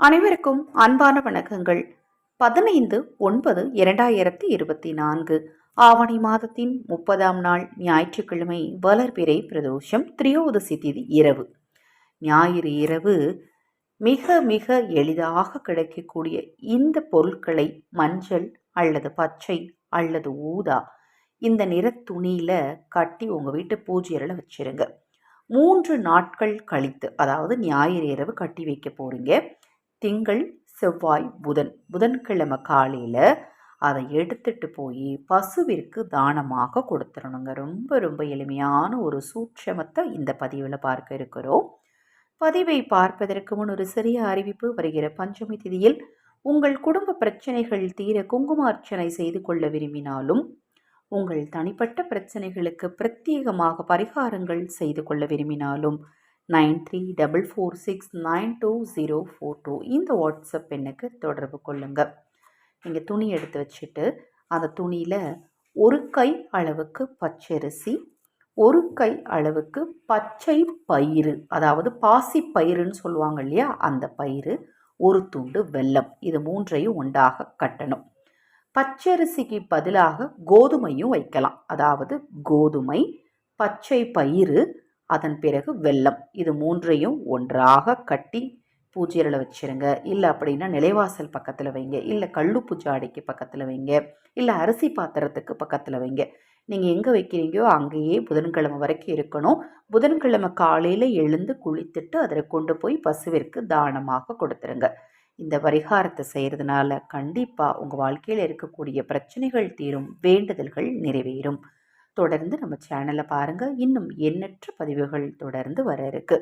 அனைவருக்கும் அன்பான வணக்கங்கள். பதினைந்து ஒன்பது இரண்டாயிரத்தி இருபத்தி நான்கு. ஆவணி மாதத்தின் முப்பதாம் நாள் ஞாயிற்றுக்கிழமை வளர்பிறை பிரதோஷம் திரியோதசி திதி இரவு. ஞாயிறு இரவு மிக மிக எளிதாக கிடைக்கக்கூடிய இந்த பொருட்களை மஞ்சள் அல்லது பச்சை அல்லது ஊதா இந்த நிற துணியில் கட்டி உங்கள் வீட்டு பூஜையரில் வச்சிருங்க. மூன்று நாட்கள் கழித்து அதாவது ஞாயிறு இரவு கட்டி வைக்க போகிறீங்க திங்கள் செவ்வாய் புதன். புதன்கிழமை காலையில் அதை எடுத்துட்டு போய் பசுவிற்கு தானமாக கொடுத்துடணுங்க ரொம்ப ரொம்ப எளிமையான ஒரு சூட்சமத்தை இந்த பதிவில் பார்க்க இருக்கிறோம். பதிவை பார்ப்பதற்கு முன் ஒரு சிறிய அறிவிப்பு. வருகிற பஞ்சமி திதியில் உங்கள் குடும்ப பிரச்சனைகள் தீர குங்குமார்ச்சனை செய்து கொள்ள விரும்பினாலும் உங்கள் தனிப்பட்ட பிரச்சனைகளுக்கு பிரத்யேகமாக பரிகாரங்கள் செய்து கொள்ள விரும்பினாலும் nine three double four six nine two zero four two. இந்த வாட்ஸ்அப் எண்ணுக்கு தொடர்பு கொள்ளுங்கள் நீங்கள் துணி எடுத்து வச்சுட்டு அந்த துணியில் ஒரு கை அளவுக்கு பச்சரிசி ஒரு கை அளவுக்கு பச்சை பயிறு அதாவது பாசி பயிறுன்னு சொல்லுவாங்க இல்லையா அந்த பயிறு ஒரு துண்டு வெல்லம். இது மூன்றையும் ஒன்றாக கட்டணும். பச்சரிசிக்கு பதிலாக கோதுமையும் வைக்கலாம். அதாவது கோதுமை பச்சை பயிறு அதன் பிறகு வெல்லம். இது மூன்றையும் ஒன்றாக கட்டி பூஜையில் வச்சுருங்க. இல்லை அப்படின்னா நிலைவாசல் பக்கத்தில் வைங்க. இல்லை கல்லுப்பு ஜாடிக்கு பக்கத்தில் வைங்க. இல்லை அரிசி பாத்திரத்துக்கு பக்கத்தில் வைங்க. நீங்கள் எங்கே வைக்கிறீங்கயோ அங்கேயே புதன்கிழமை வரைக்கும் இருக்கணும். புதன்கிழமை காலையில் எழுந்து குளித்துட்டு அதில் கொண்டு போய் பசுவிற்கு தானமாக கொடுத்துருங்க. இந்த பரிகாரத்தை செய்கிறதுனால கண்டிப்பாக உங்கள் வாழ்க்கையில் இருக்கக்கூடிய பிரச்சனைகள் தீரும். வேண்டுதல்கள் நிறைவேறும். தொடர்ந்து நம்ம சேனலை பாருங்கள் இன்னும் எண்ணற்ற பதிவுகள் தொடர்ந்து வர இருக்கு.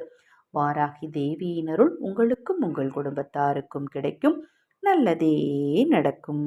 வாராகி தேவியினருள் உங்களுக்கும் உங்கள் குடும்பத்தாருக்கும் கிடைக்கும். நல்லதே நடக்கும்.